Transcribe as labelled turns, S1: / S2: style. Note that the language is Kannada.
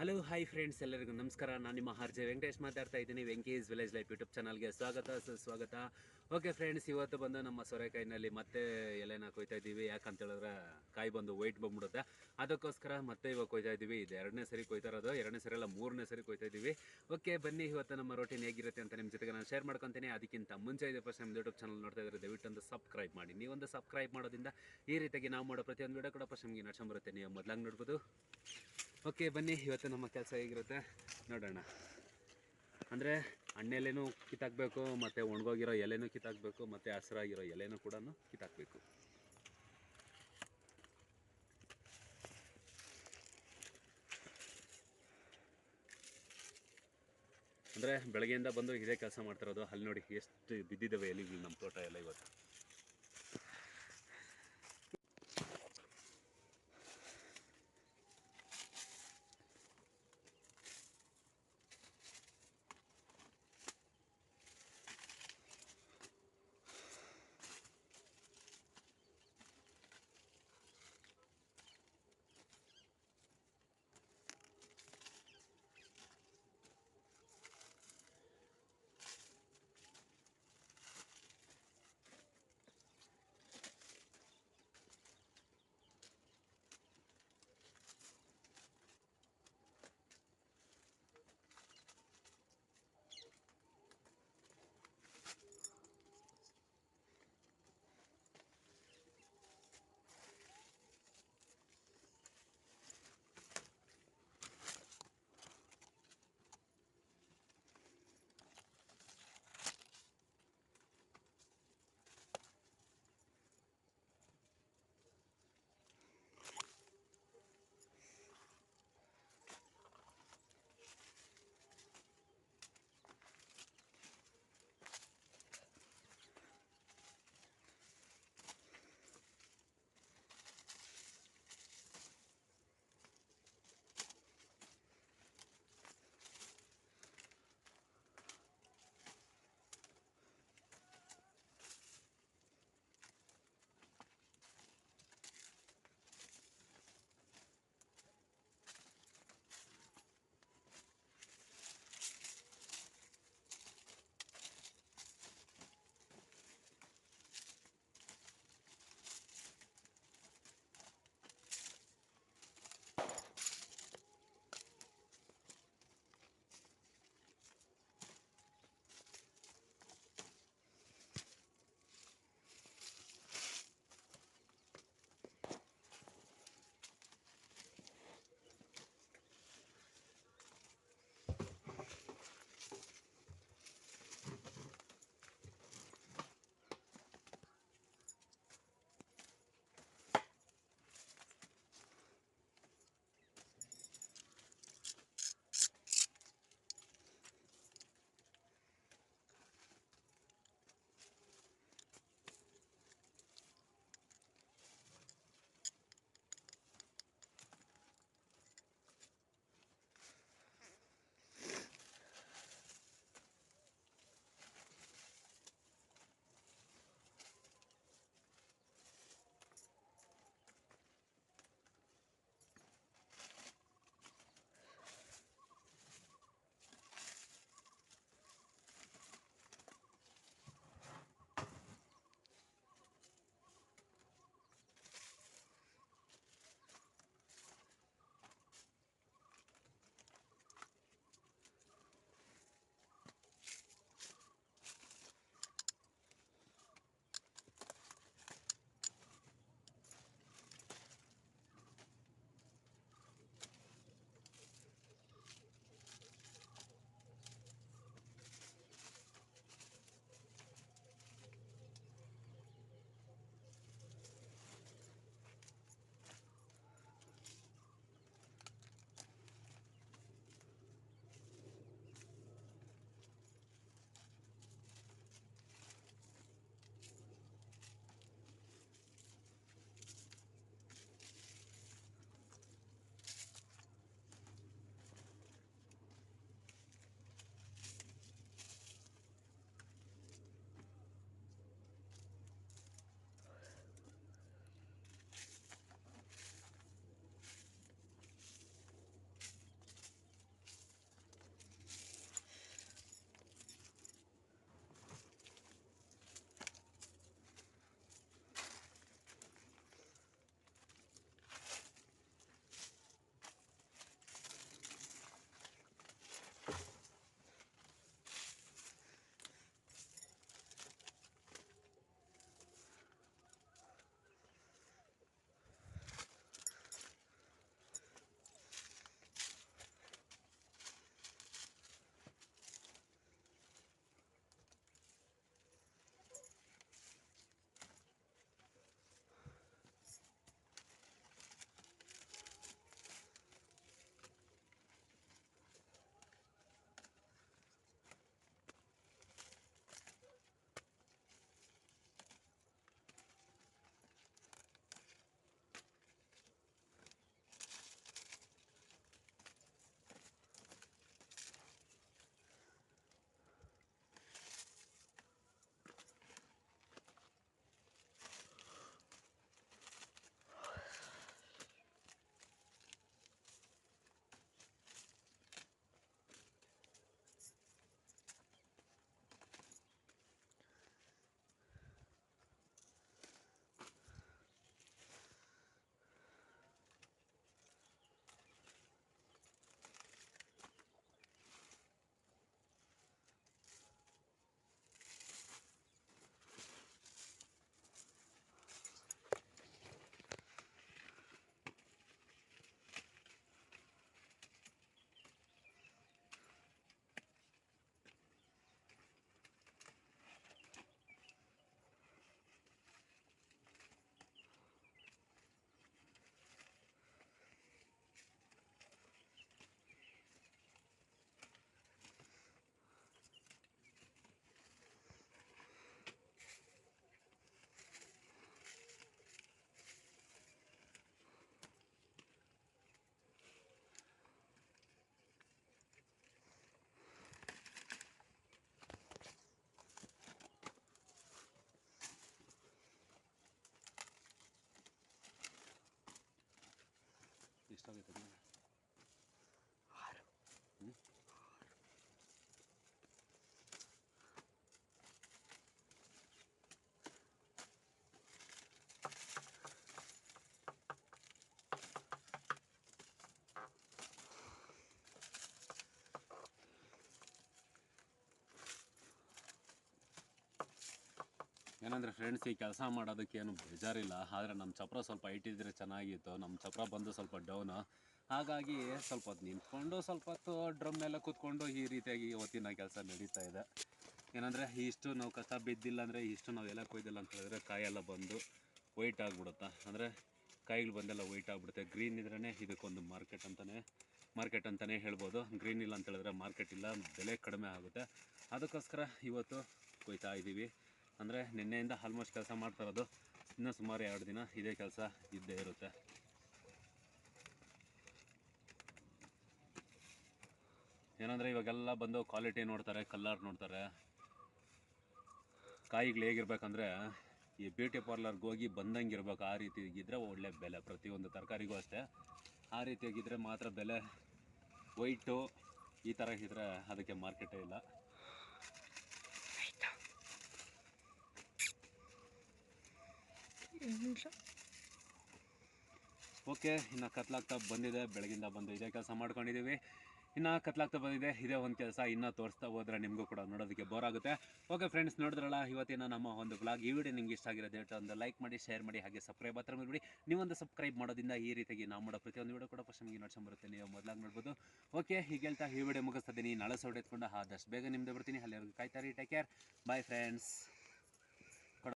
S1: ಹಲೋ ಹಾಯ್ ಫ್ರೆಂಡ್ಸ್ ಎಲ್ಲರಿಗೂ ನಮಸ್ಕಾರ. ನಾನು ನಿಮ್ಮ ಹರ್ಜೆ ವೆಂಕಟೇಶ್ ಮಾತಾಡ್ತಾ ಇದ್ದೀನಿ ವೆಂಕೀಸ್ ವಿಲೇಜ್ ಲೈಫ್ ಯೂಟ್ಯೂಬ್ ಚಾನಲ್ಗೆ ಸ್ವಾಗತ, ಸುಸ್ವಾಗತ. ಓಕೆ ಫ್ರೆಂಡ್ಸ್ ಇವತ್ತು ಬಂದು ನಮ್ಮ ಸೊರೆಕಾಯಿನಲ್ಲಿ ಮತ್ತೆ ಎಲೆನ ಕೊಯ್ತಾ ಇದ್ದೀವಿ. ಯಾಕಂತ ಹೇಳಿದ್ರೆ ಕಾಯಿ ಬಂದು ವೈಟ್ ಬಂದ್ಬಿಡುತ್ತೆ. ಅದಕ್ಕೋಸ್ಕರ ಮತ್ತೆ ಇವಾಗ ಕೊಯ್ತಾ ಇದ್ದೀವಿ. ಇದು ಎರಡನೇ ಸರಿ ಕೊಯ್ತಾ ಇರೋದು. ಎರಡನೇ ಸರಿ ಅಲ್ಲ, ಮೂರನೇ ಸರಿ ಕೊಯ್ತಾ ಇದ್ದೀವಿ. ಓಕೆ ಬನ್ನಿ, ಇವತ್ತು ನಮ್ಮ ರೋಟೀನ್ ಹೇಗಿರುತ್ತೆ ಅಂತ ನಿಮ್ಮ ಜೊತೆಗೆ ನಾನು ಶೇರ್ ಮಾಡ್ಕೊತೀನಿ. ಅದಕ್ಕಿಂತ ಮುಂಚೆ ಇದೆ ಫಸ್ಟ್ ನಮ್ಮ ಯೂಟ್ಯೂಬ್ ಚಾನಲ್ ನೋಡ್ತಾ ಇದ್ರೆ ದಯವಿಟ್ಟು ಒಂದು ಸಬ್ಸ್ಕ್ರೈಬ್ ಮಾಡಿ. ನೀವು ಒಂದು ಸಬ್ಸ್ಕ್ರೈಬ್ ಮಾಡೋದ್ರಿಂದ ಈ ರೀತಿಯಾಗಿ ನಾವು ಮಾಡೋ ಪ್ರತಿಯೊಂದು ವಿಡಿಯೋ ಕೂಡ ಫಸ್ಟ್ ನಮಗೆ ಬರುತ್ತೆ. ನೀವು ಮೊದಲಾಗಿ ನೋಡ್ಬೋದು. ಓಕೆ, ಬನ್ನಿ. ಇವತ್ತು ನಮ್ಮ ಕೆಲಸ ಹೇಗಿರುತ್ತೆ? ನೋಡೋಣ. ಅಂದರೆ, ಹಣ್ಣೆಲೆನೂ ಕಿತ್ತಾಕಬೇಕು, ಮತ್ತು ಒಣಗೋಗಿರೋ ಎಲೆನೂ ಕಿತ್ತಾಕಬೇಕು, ಮತ್ತು ಹಸಿರಾಗಿರೋ ಎಲೆನೂ ಕೂಡ ಕಿತ್ತಾಕಬೇಕು. ಅಂದರೆ, ಬೆಳಗ್ಗೆಯಿಂದ ಬಂದು ಇದೇ ಕೆಲಸ ಮಾಡ್ತಿರೋದು ಅಲ್ಲಿ ನೋಡಿ, ಎಷ್ಟು ಬಿದ್ದಿದ್ದಾವೆ ಎಲೆಗಳು ನಮ್ಮ ತೋಟ ಎಲ್ಲ ಇವತ್ತು. 되겠네요. ಏನಂದರೆ ಫ್ರೆಂಡ್ಸ್ ಈ ಕೆಲಸ ಮಾಡೋದಕ್ಕೆ ಏನು ಬೇಜಾರಿಲ್ಲ. ಆದರೆ ನಮ್ಮ ಚಪ್ರ ಸ್ವಲ್ಪ ಇಟ್ಟಿದ್ರೆ ಚೆನ್ನಾಗಿತ್ತು. ನಮ್ಮ ಚಪ್ರ ಬಂದು ಸ್ವಲ್ಪ ಡೌನು ಹಾಗಾಗಿ ಸ್ವಲ್ಪ ಹೊತ್ತು ನಿಂತ್ಕೊಂಡು ಸ್ವಲ್ಪ ಹೊತ್ತು ಡ್ರಮ್ ಮೇಲೆ ಕೂತ್ಕೊಂಡು ಈ ರೀತಿಯಾಗಿ ಇವತ್ತಿನ ಕೆಲಸ ನಡೀತಾ ಇದೆ. ಏನಂದರೆ ಇಷ್ಟು ನಾವು ಕಸ ಬಿದ್ದಿಲ್ಲ ಅಂದರೆ ಇಷ್ಟು ನಾವು ಎಲ್ಲ ಕೊಯ್ದಿಲ್ಲ ಅಂತ ಹೇಳಿದ್ರೆ ಕಾಯೆಲ್ಲ ಬಂದು ವೈಟ್ ಆಗಿಬಿಡುತ್ತಾ? ಅಂದರೆ ಕಾಯಿಗಳು ಬಂದೆಲ್ಲ ವೈಟ್ ಆಗಿಬಿಡುತ್ತೆ. ಗ್ರೀನ್ ಇದ್ರೇ ಇದಕ್ಕೊಂದು ಮಾರ್ಕೆಟ್ ಅಂತಲೇ ಮಾರ್ಕೆಟ್ ಅಂತಲೇ ಹೇಳ್ಬೋದು. ಗ್ರೀನ್ ಇಲ್ಲ ಅಂತ ಹೇಳಿದ್ರೆ ಮಾರ್ಕೆಟ್ ಇಲ್ಲ. ಬೆಲೆ ಕಡಿಮೆ ಆಗುತ್ತೆ. ಅದಕ್ಕೋಸ್ಕರ ಇವತ್ತು ಕೊಯ್ತಾ ಇದ್ದೀವಿ ಅಂದರೆ ನಿನ್ನೆಯಿಂದ ಆಲ್ಮೋಸ್ಟ್ ಕೆಲಸ ಮಾಡ್ತಾ ಇರೋದು ಇನ್ನೂ ಸುಮಾರು ಎರಡು ದಿನ ಇದೇ ಕೆಲಸ ಇದ್ದೇ ಇರುತ್ತೆ. ಏನಂದರೆ ಇವಾಗೆಲ್ಲ ಬಂದು ಕ್ವಾಲಿಟಿ ನೋಡ್ತಾರೆ ಕಲ್ಲರ್ ನೋಡ್ತಾರೆ. ಕಾಯಿಗಳು ಹೇಗಿರ್ಬೇಕಂದ್ರೆ ಈ ಬ್ಯೂಟಿ ಪಾರ್ಲರ್ಗೆ ಹೋಗಿ ಬಂದಂಗೆ ಇರ್ಬೇಕು. ಆ ರೀತಿ ಇದ್ದರೆ ಒಳ್ಳೆ ಬೆಲೆ, ಪ್ರತಿಯೊಂದು ತರಕಾರಿಗೂ ಅಷ್ಟೇ. ಆ ರೀತಿಯಾಗಿದ್ದರೆ ಮಾತ್ರ ಬೆಲೆ ವೈಟು ಈ ಥರ ಇದ್ದರೆ ಅದಕ್ಕೆ ಮಾರ್ಕೆಟೇ ಇಲ್ಲ. ಓಕೆ, ಇನ್ನು ಕತ್ಲಾಗ್ತಾ ಬಂದಿದೆ, ಬೆಳಗಿಂದ ಬಂದು ಇದೇ ಕೆಲಸ ಮಾಡ್ಕೊಂಡಿದ್ದೀವಿ ಇನ್ನು ಕತ್ಲಾಗ್ತಾ ಬಂದಿದೆ, ಇದೇ ಒಂದು ಕೆಲಸ ಇನ್ನೂ ತೋರಿಸ್ತಾ ಹೋದ್ರೆ ನಿಮಗೂ ಕೂಡ ನೋಡೋದಕ್ಕೆ ಬೋರ್ ಆಗುತ್ತೆ. ಓಕೆ ಫ್ರೆಂಡ್ಸ್ ನೋಡಿದ್ರಲ್ಲ, ಇವತ್ತಿನ ನಮ್ಮ ಒಂದು ಬ್ಲಾಗ್ ಈ ವಿಡಿಯೋ ನಿಮ್ಗೆ ಇಷ್ಟ ಆಗಿರೋದು ಹೇಳ್ತಾ ಒಂದು ಲೈಕ್ ಮಾಡಿ ಶೇರ್ ಮಾಡಿ, ಹಾಗೆ ಸಬ್ಸ್ಕ್ರೈಬ್ ಹತ್ರ ಮಾಡಿಬಿಡಿ. ನೀವೊಂದು ಸಬ್ಸ್ಕ್ರೈಬ್ ಮಾಡೋದ್ರಿಂದ ಈ ರೀತಿಯಾಗಿ ನಾವು ಮಾಡೋ ಪ್ರತಿಯೊಂದು ವಿಡಿಯೋ ಕೂಡ ಫಸ್ಟ್ ನಿಮಗೆ ಬರುತ್ತೆ. ನೀವು ಮೊದಲಾಗಿ ನೋಡ್ಬೋದು. ಓಕೆ, ಹೀಗೆ ಹೇಳ್ತಾ ಈ ವಿಡಿಯೋ ಮುಗಿಸ್ತಿದ್ದೀನಿ ನಾಳೆ ಸೌಡ್ ಎತ್ಕೊಂಡು ಆದಷ್ಟು ಬೇಗ ನಿಮ್ಮದೇ ಬರ್ತೀನಿ. ಅಲ್ಲಿವರೆಗೂ ಕಾಯ್ತಾರೆ ಟೇಕ್ ಕೇರ್ ಬಾಯ್ ಫ್ರೆಂಡ್ಸ್